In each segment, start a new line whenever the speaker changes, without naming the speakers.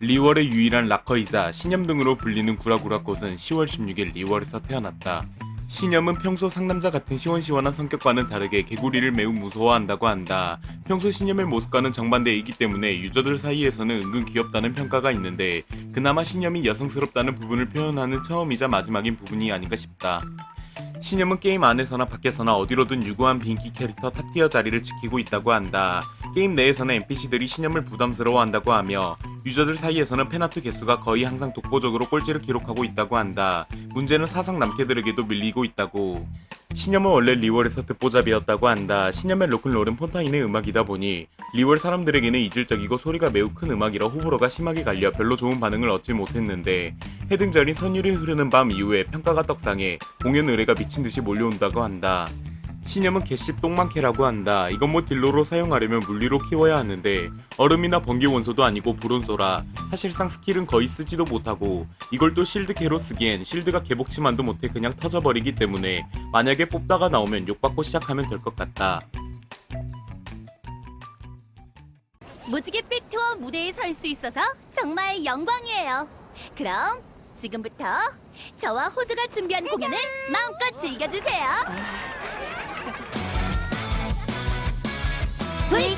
리월의 유일한 락커이자 신념 등으로 불리는 구라구라꽃은 10월 16일 리월에서 태어났다. 신념은 평소 상남자 같은 시원시원한 성격과는 다르게 개구리를 매우 무서워한다고 한다. 평소 신념의 모습과는 정반대이기 때문에 유저들 사이에서는 은근 귀엽다는 평가가 있는데 그나마 신념이 여성스럽다는 부분을 표현하는 처음이자 마지막인 부분이 아닌가 싶다. 신념은 게임 안에서나 밖에서나 어디로든 유구한 빈키 캐릭터 탑티어 자리를 지키고 있다고 한다. 게임 내에서는 NPC들이 신념을 부담스러워한다고 하며 유저들 사이에서는 팬아트 개수가 거의 항상 독보적으로 꼴찌를 기록하고 있다고 한다. 문제는 사상 남캐들에게도 밀리고 있다고. 신념은 원래 리월에서 듣보잡이었다고 한다. 신념의 로큰롤은 폰타인의 음악이다 보니 리월 사람들에게는 이질적이고 소리가 매우 큰 음악이라 호불호가 심하게 갈려 별로 좋은 반응을 얻지 못했는데 해등절인 선율이 흐르는 밤 이후에 평가가 떡상해 공연 의뢰가 미친 듯이 몰려온다고 한다. 신념은 개씹 똥망캐라고 한다. 이건 뭐 딜로로 사용하려면 물리로 키워야 하는데 얼음이나 번개 원소도 아니고 불온소라 사실상 스킬은 거의 쓰지도 못하고 이걸 또 실드캐로 쓰기엔 실드가 개복치만도 못해 그냥 터져버리기 때문에 만약에 뽑다가 나오면 욕받고 시작하면 될 것 같다.
무지갯빛 투어 무대에 설 수 있어서 정말 영광이에요. 그럼 지금부터 저와 호두가 준비한 공연을 마음껏 즐겨주세요.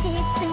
ち